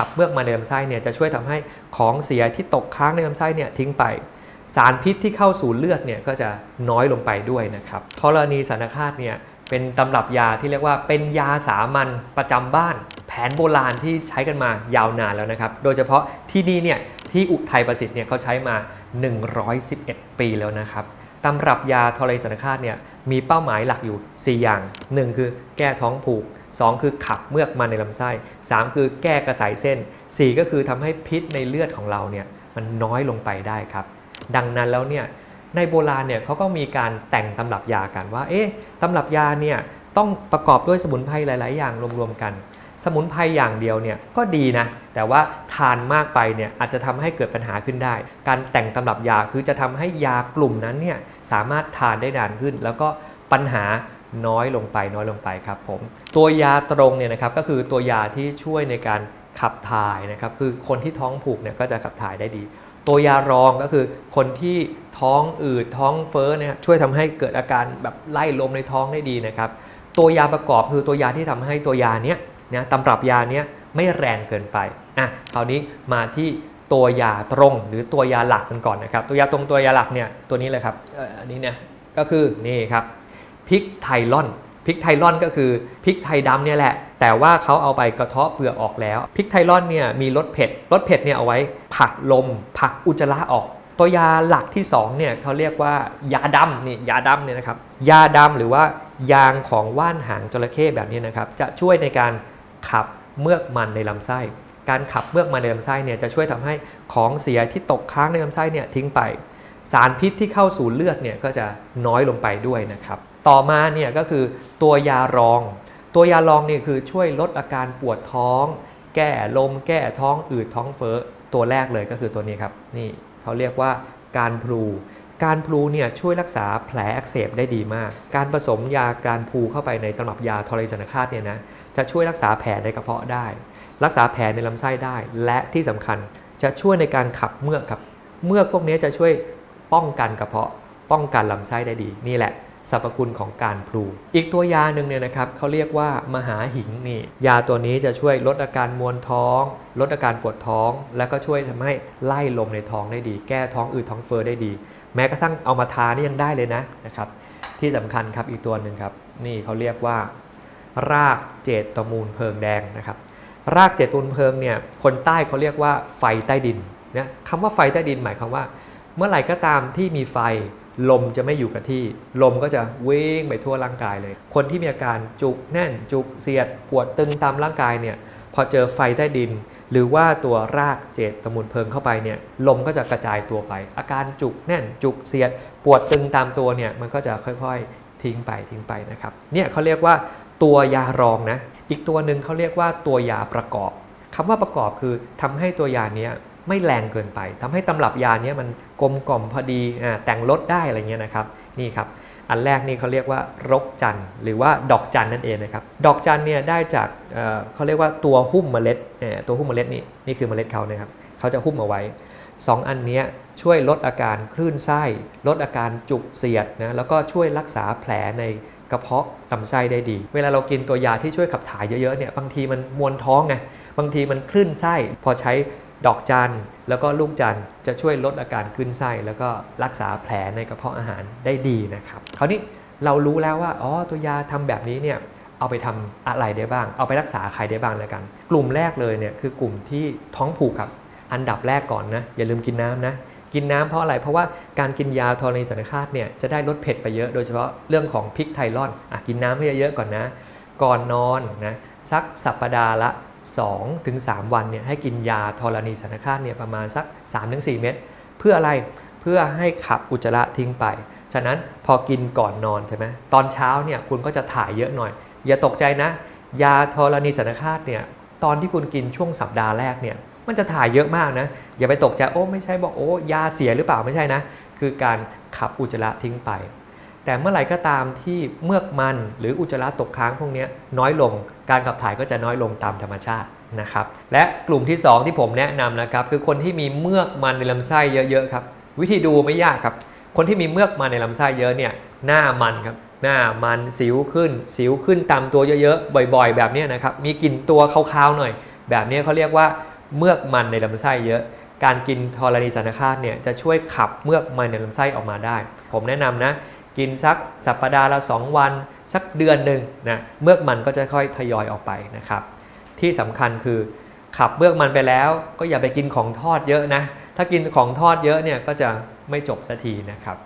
ขับเมือกมาในลำไส้เนี่ยจะช่วยทำให้ของเสียที่ตกค้างในลำไส้เนี่ยทิ้งไป สารพิษที่เข้าสู่เลือดเนี่ยก็จะน้อยลงไปด้วยนะครับธรณีสันคาตเนี่ยเป็นตำรับยาที่เรียกว่าเป็นยาสามัญประจำบ้าน แผนโบราณที่ใช้กันมายาวนานแล้วนะครับ โดยเฉพาะที่นี่เนี่ยที่อุทัยประสิทธิ์เนี่ยเขาใช้มา 111 ปีแล้วนะครับตำรับยาธรณีสันคาตเนี่ยมีเป้าหมายหลักอยู่ 4 อย่าง 1 คือแก้ท้องผูก 2 คือขับเมือกมาในลำไส้ 3 คือแก้กระสายเส้น 4 ก็คือทำให้พิษในเลือดของเราเนี่ยมันน้อยลงไปได้ครับ ดังนั้นแล้วเนี่ยในโบราณเนี่ยเขาก็มีการแต่งตำรับยากันว่า เอ๊ะตำรับยาเนี่ยต้องประกอบด้วยสมุนไพรหลาย ๆ อย่างรวม ๆ กัน สมุนไพรอย่างเดียวเนี่ยก็ดีนะ แต่ว่าทานมากไปเนี่ยอาจจะทำให้เกิดปัญหาขึ้นได้ การแต่งตำรับยาคือจะทำให้ยากลุ่มนั้นเนี่ยสามารถทานได้นานขึ้น แล้วก็ปัญหา น้อยลงไปน้อยลงไปครับผมตัวยาตรงเนี่ยนะครับก็คือตัวยาที่ช่วยในการขับถ่ายนะครับคือคนที่ท้องผูกเนี่ยก็จะขับถ่ายได้ดี ตัวยารองก็คือคนที่ท้องอืดท้องเฟ้อเนี่ยช่วยทำให้เกิดอาการแบบไล่ลมในท้องได้ดีนะครับตัวยาประกอบคือตัวยาที่ทำให้ตัวยาเนี้ยนะตำรับยาเนี้ยไม่แรงเกินไปอะคราวนี้มาที่ตัวยาตรงหรือตัวยาหลักกันก่อนนะครับ ตัวยาตรงตัวยาหลักเนี่ยตัวนี้เลยครับอันนี้เนี่ยก็คือนี่ครับ พริกไทลอนพริกไทลอนก็คือพริกไทยดำเนี่ยแหละ แต่ว่าเขาเอาไปกระเทาะเปลือกออกแล้วพริกไทลอนเนี่ยมีรสเผ็ดรสเผ็ดเนี่ยเอาไว้ผักลม ผักอุจจาระออก ตัวยาหลักที่2เนี่ยเขาเรียกว่ายาดำนี่ยาดำเนี่ยนะครับยาดำหรือว่ายางของว่านหางจระเข้แบบนี้นะครับ จะช่วยในการขับเมือกมันในลำไส้ การขับเมือกมันในลำไส้เนี่ยจะช่วยทำให้ของเสียที่ตกค้างในลำไส้เนี่ยทิ้งไป สารพิษที่เข้าสู่เลือดเนี่ยก็จะน้อยลงไปด้วยนะครับ ต่อมาเนี่ยก็คือตัวยารอง ตัวยารองเนี่ยคือช่วยลดอาการปวดท้อง แก้ลม แก้ท้องอืดท้องเฟ้อตัวแรกเลยก็คือตัวนี้ครับ นี่เขาเรียกว่าการพลูการพลูเนี่ยช่วยรักษาแผลอักเสบได้ดีมาก การผสมยาการพลูเข้าไปในตำรับยาทรณีสันคาตเนี่ยนะจะช่วยรักษาแผลในกระเพาะได้ รักษาแผลในลำไส้ได้ และที่สำคัญจะช่วยในการขับเมือกครับ เมือกพวกนี้จะช่วยป้องกันกระเพาะ ป้องกันลำไส้ได้ดี นี่แหละ สรรพคุณของการพลู อีกตัวยาหนึ่งเนี่ยนะครับเขาเรียกว่ามหาหิงนี่ ยาตัวนี้จะช่วยลดอาการมวนท้อง ลดอาการปวดท้อง แล้วก็ช่วยทำให้ไล่ลมในท้องได้ดี แก้ท้องอืดท้องเฟ้อได้ดี แม้กระทั่งเอามาทานี่ยังได้เลยนะนะครับ ที่สำคัญครับอีกตัวหนึ่งครับ นี่เขาเรียกว่า รากเจตมูลเพลิงแดงนะครับ รากเจตมูลเพลิงเนี่ย คนใต้เขาเรียกว่าไฟใต้ดินนะคำว่าไฟใต้ดินหมายความว่า เมื่อไหร่ก็ตามที่มีไฟ ลมจะไม่อยู่กับที่ ลมก็จะวิ่งไปทั่วร่างกายเลย คนที่มีอาการจุกแน่นจุกเสียด ปวดตึงตามร่างกายเนี่ยพอเจอไฟใต้ดิน หรือว่าตัวรากเจตมูลเพลิงเข้าไปเนี่ยลมก็จะกระจายตัวไป อาการจุกแน่นจุกเสียด ปวดตึงตามตัวเนี่ยมันก็จะค่อยๆทิ้งไปทิ้งไปนะครับเนี่ยเขาเรียกว่าตัวยารองนะอีกตัวหนึ่งเขาเรียกว่าตัวยาประกอบคำว่าประกอบคือทำให้ตัวยาเนี้ย ไม่แรงเกินไปทำให้ตำรับยาเนี้ยมันกลมกล่อมพอดีอ่าแต่งรสได้อะไรเงี้ยนะครับนี่ครับอันแรกนี่เขาเรียกว่ารกจันหรือว่าดอกจันนั่นเองนะครับดอกจันเนี่ยได้จากเเขาเรียกว่าตัวหุ้มเมล็ดตัวหุ้มเมล็ดนี่นี่คือเมล็ดเขานะครับเขาจะหุ้มเอาไว้สองอันเนี้ยช่วยลดอาการคลื่นไส้ลดอาการจุกเสียดนะแล้วก็ช่วยรักษาแผลในกระเพาะลำไส้ได้ดี เวลาเรากินตัวยาที่ช่วยขับถ่ายเยอะๆเนี่ยบางทีมันมวนท้องไงบางทีมันคลื่นไส้พอใช้ ดอกจันแล้วก็ลูกจันจะช่วยลดอาการคลื่นไส้ แล้วก็รักษาแผลในกระเพาะอาหารได้ดีนะครับคราวนี้เรารู้แล้วว่าอ๋อตัวยาทำแบบนี้เนี่ยเอาไปทำอะไรได้บ้าง เอาไปรักษาใครได้บ้างแล้วกัน กลุ่มแรกเลยเนี่ยคือกลุ่มที่ท้องผูกครับอันดับแรกก่อนนะอย่าลืมกินน้ำนะกินน้ำเพราะอะไรเพราะว่าการกินยาทรณีสันคาตเนี่ยจะได้ลดเผ็ดไปเยอะโดยเฉพาะเรื่องของพริกไทลอนอะกินน้ำให้เยอะๆก่อนนะ ก่อนนอนนะสักสัปปดาห์ละ 2-3ถึง3วันเนี่ยให้กินยาธรณีสันคาตเนี่ยประมาณสัก3-4เม็ดเพื่ออะไรเพื่อให้ขับอุจจาระทิ้งไป ฉะนั้นพอกินก่อนนอนใช่ไหมตอนเช้าเนี่ยคุณก็จะถ่ายเยอะหน่อย อย่าตกใจนะ ยาธรณีสันคาตเนี่ยตอนที่คุณกินช่วงสัปดาห์แรกเนี่ยมันจะถ่ายเยอะมากนะ อย่าไปตกใจโอ้ไม่ใช่บอกโอ้ยาเสียหรือเปล่าไม่ใช่นะ คือการขับอุจจาระทิ้งไป แต่เมื่อไหร่ก็ตามที่เมือกมันหรืออุจจาระตกค้างพวกนี้น้อยลง การขับถ่ายก็จะน้อยลงตามธรรมชาตินะครับ และกลุ่มที่ 2 ที่ผมแนะนำนะครับ คือคนที่มีเมือกมันในลำไส้เยอะๆครับ วิธีดูไม่ยากครับ คนที่มีเมือกมันในลำไส้เยอะเนี่ยหน้ามันครับหน้ามันสิวขึ้น สิวขึ้นตามตัวเยอะๆ บ่อยๆ แบบนี้นะครับ มีกลิ่นตัวคาวๆหน่อย แบบนี้เขาเรียกว่าเมือกมันในลำไส้เยอะ การกินธรณีสารคาตเนี่ยจะช่วยขับเมือกมันในลำไส้ออกมาได้ ผมแนะนำนะ กินสักสัปดาห์ละ 2 วัน สักเดือนหนึ่งนะเมือกมันก็จะค่อยทยอยออกไปนะครับ ที่สำคัญคือขับเมือกมันไปแล้ว ก็อย่าไปกินของทอดเยอะนะถ้ากินของทอดเยอะเนี่ยก็จะไม่จบสักทีนะครับ